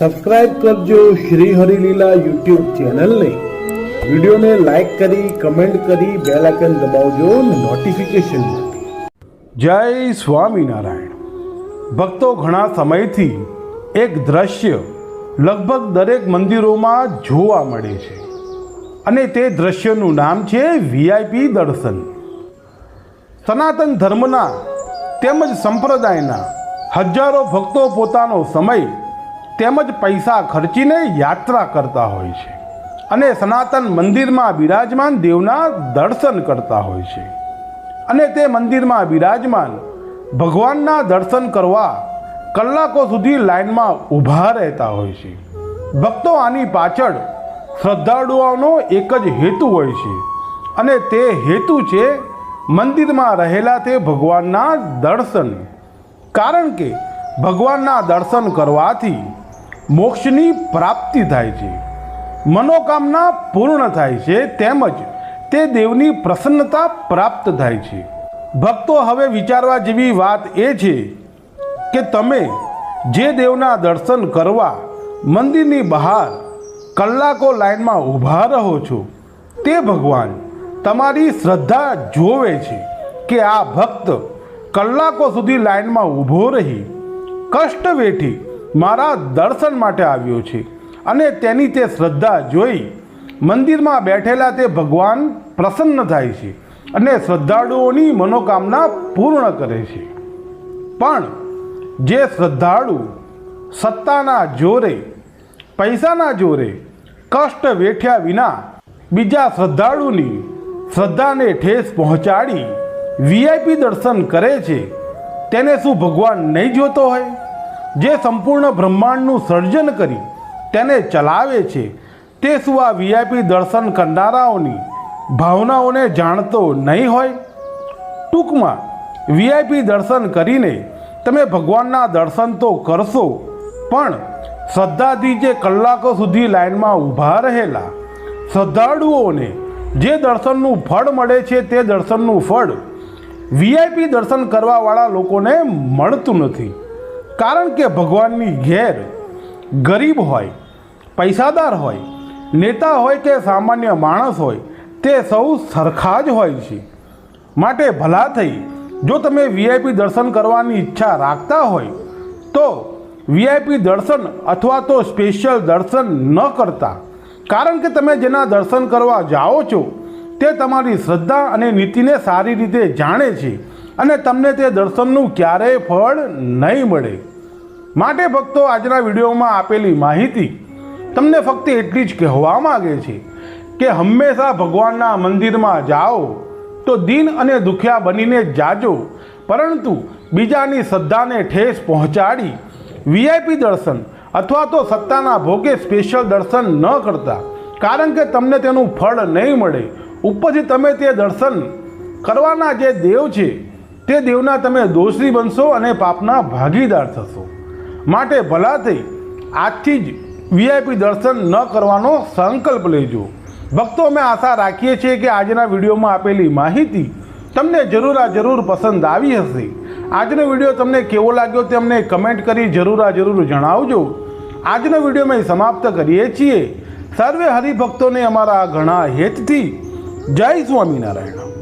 Subscribe કરજો Shri Harileela YouTube ચેનલને. વિડીયોને લાઇક કરી, કમેન્ટ કરી, બેલ આઇકન દબાવજો નોટિફિકેશન જય સ્વામિનારાયણ. ભક્તો ઘણા સમયથી એક દ્રશ્ય લગભગ દરેક મંદિરોમાં જોવા મળે છે. અને તે દ્રશ્યનું નામ છે વીઆઈપી દર્શન. સનાતન ધર્મના તેમજ સંપ્રદાયના હજારો ભક્તો પોતાનો સમય તેમજ પૈસા ખર્ચીને યાત્રા કરતા હોય છે. અને સનાતન મંદિરમાં બિરાજમાન દેવના દર્શન કરતા હોય છે. અને તે મંદિરમાં બિરાજમાન ભગવાનના દર્શન કરવા કલાકો સુધી લાઈનમાં ઊભા રહેતા હોય છે. ભક્તો આની પાછળ શ્રદ્ધાળુઓનો એક જ હેતુ હોય છે. અને તે હેતુ છે મંદિરમાં રહેલા તે ભગવાનના દર્શન. કારણ કે ભગવાનના દર્શન કરવાથી મોક્ષની પ્રાપ્તિ થાય છે. મનોકામના પૂર્ણ થાય છે તેમજ તે દેવની પ્રસન્નતા પ્રાપ્ત થાય છે. ભક્તો હવે વિચારવા જેવી વાત એ છે કે તમે જે દેવના દર્શન કરવા મંદિરની બહાર કલાકો લાઈનમાં ઊભા રહો છો, તે ભગવાન તમારી શ્રદ્ધા જોવે છે કે આ ભક્ત કલાકો સુધી લાઈનમાં ઊભો રહી કષ્ટ વેઠી મારા દર્શન માટે આવ્યો છે અને તેની તે શ્રદ્ધા જોઈ મંદિરમાં બેઠેલા તે ભગવાન પ્રસન્ન થાય છે અને શ્રદ્ધાળુઓની મનોકામના પૂર્ણ કરે છે. પણ જે શ્રદ્ધાળુ સત્તાના જોરે, પૈસાના જોરે કષ્ટ વેઠ્યા વિના બીજા શ્રદ્ધાળુની શ્રદ્ધાને ઠેસ પહોંચાડી વીઆઈપી દર્શન કરે છે, તેને શું ભગવાન નહીં જોતો હોય? જે સંપૂર્ણ બ્રહ્માંડનું સર્જન કરી તેને ચલાવે છે, તે શું આ વીઆઈપી દર્શન કરનારાઓની ભાવનાઓને જાણતો નહીં હોય? ટૂંકમાં વીઆઈપી દર્શન કરીને તમે ભગવાનના દર્શન તો કરશો, પણ શ્રદ્ધાથી જે કલાકો સુધી લાઈનમાં ઊભા રહેલા શ્રદ્ધાળુઓને જે દર્શનનું ફળ મળે છે, તે દર્શનનું ફળ વીઆઈપી દર્શન કરવાવાળા લોકોને મળતું નથી. કારણ કે ભગવાનની ઘેર ગરીબ હોય, પૈસાદાર હોય, નેતા હોય કે સામાન્ય માણસ હોય, તે સૌ સરખા જ હોય છે. માટે ભલા થઈ, જો તમે વીઆઈપી દર્શન કરવાની ઈચ્છા રાખતા હોય, તો વીઆઈપી દર્શન અથવા તો સ્પેશિયલ દર્શન ન કરતા. કારણ કે તમે જેના દર્શન કરવા જાઓ છો, તે તમારી શ્રદ્ધા અને નીતિને સારી રીતે જાણે છે. અને તમને તે દર્શનનું ક્યારેય ફળ નહીં મળે. માટે ભક્તો આજના વિડીયોમાં આપેલી માહિતી તમને ફક્ત એટલી જ કહેવા માગે છે કે હંમેશા ભગવાનના મંદિરમાં જાઓ તો દિન અને દુખ્યા બનીને જાજો, પરંતુ બીજાની શ્રદ્ધાને ઠેસ પહોંચાડી વીઆઈપી દર્શન અથવા તો સત્તાના ભોગે સ્પેશિયલ દર્શન ન કરતા, કારણ કે તમને તેનું ફળ નહીં મળે. ઉપરથી તમે તે દર્શન કરવાના જે દેવ છે તે દેવના તમે દોષી બનશો અને પાપના ભાગીદાર થશો. માટે ભલા થઈ આજથી જ વીઆઈપી દર્શન ન કરવાનો સંકલ્પ લેજો. ભક્તો, અમે આશા રાખીએ છીએ કે આજના વિડીયોમાં આપેલી માહિતી તમને જરૂર આ જરૂર પસંદ આવી હશે. આજનો વીડિયો તમને કેવો લાગ્યો તે અમને કમેન્ટ કરી જરૂર આ જરૂર જણાવજો. આજનો વીડિયો અમે સમાપ્ત કરીએ છીએ. સર્વે હરિભક્તોને અમારા ઘણા હેતથી જય સ્વામિનારાયણ.